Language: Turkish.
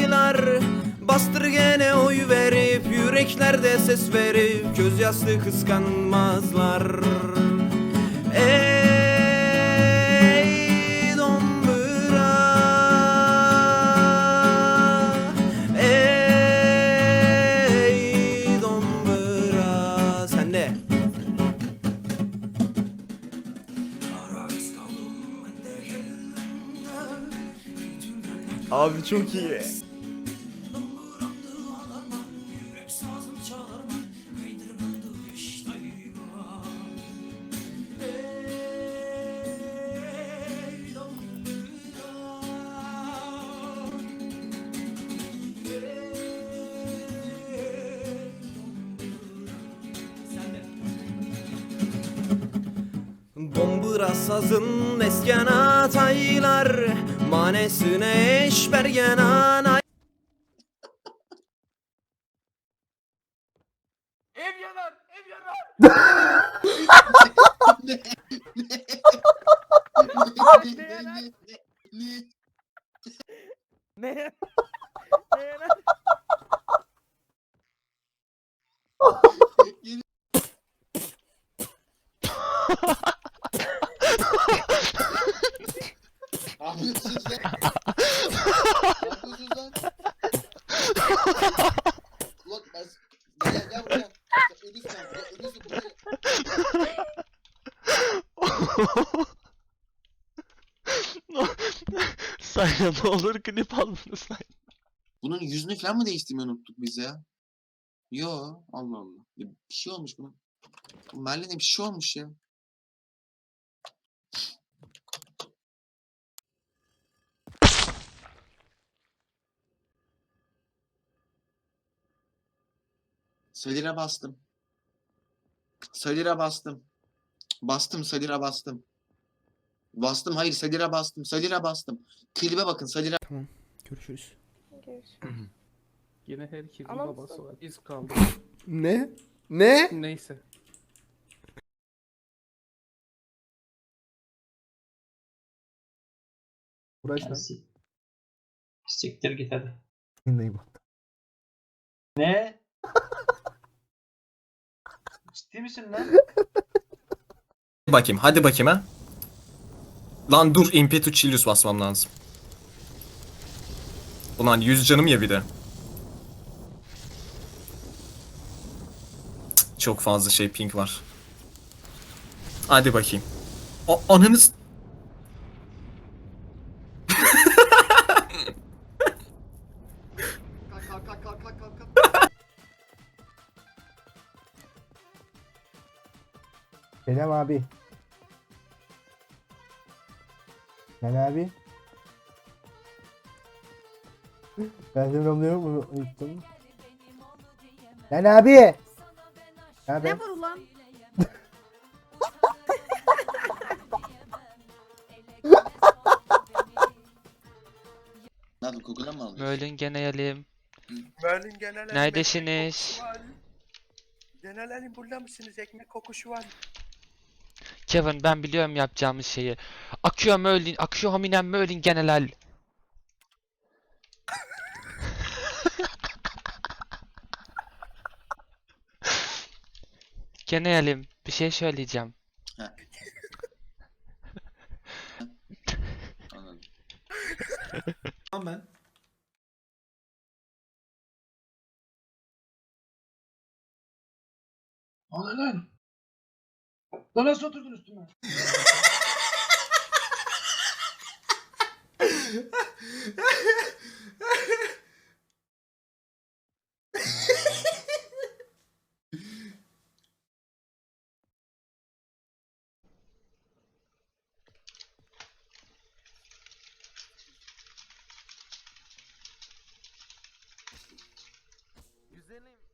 hataylar Bastır gene oy verip Yüreklerde ses verip Gözyaşlı kıskanmazlar. Ey dombura Ey dombura Sen de. Abi çok iyi. Dombura sazın mesken ataylar Manesine eş bergen anay Ev yanar, ev yanar. ne? Ne? Ne yanar? Ne yapıyorsunuz lan? ne yapıyorsunuz lan? Ulan ben... Gel gel buraya. Ölüsün abi. ya, Ölüsün buraya. Sayın ne olur klip al bunu say. Bunun yüzünü falan mı değiştirmeyi unuttuk biz ya? Yo Allah Allah. Ya Bir şey olmuş buna. Bu Merlin'e bir şey olmuş ya. Salira bastım. Salira bastım. Bastım Salira bastım. Bastım hayır Salira bastım. Salira bastım. Klibe bakın Salira. Görüşürüz. Yine herkesin Ama- babası var. Biz kaldık. Ne? Ne? Neyse. Uğraşma. Sik- Siktir git hadi. Dinleyin bu. Ne? Ciddi misin lan? Bakayım hadi bakayım ha. Lan dur Impetu Chilius basmam lazım. Ulan 100 canım ya bir de. Çok fazla şey pink var. Hadi bakayım. O kalk. Selam abi. Gel abi. Ben senin anlıyorum bunu unuttum. Gel abi. Ne haber? Ne var ulan? Ne yaptın Google'dan mı aldın? Merlin gelelim. Merlin genel Neredesiniz? Genel Alim burada mısınız? Ekmek kokuşu var. Kevin ben biliyorum yapacağımız şeyi. Akıyor Merlin, akıyor hominem Merlin general. Generalim bir şey söyleyeceğim. Anladım. Tamam ben. Lan nasıl oturdun üstüme? Güzelim.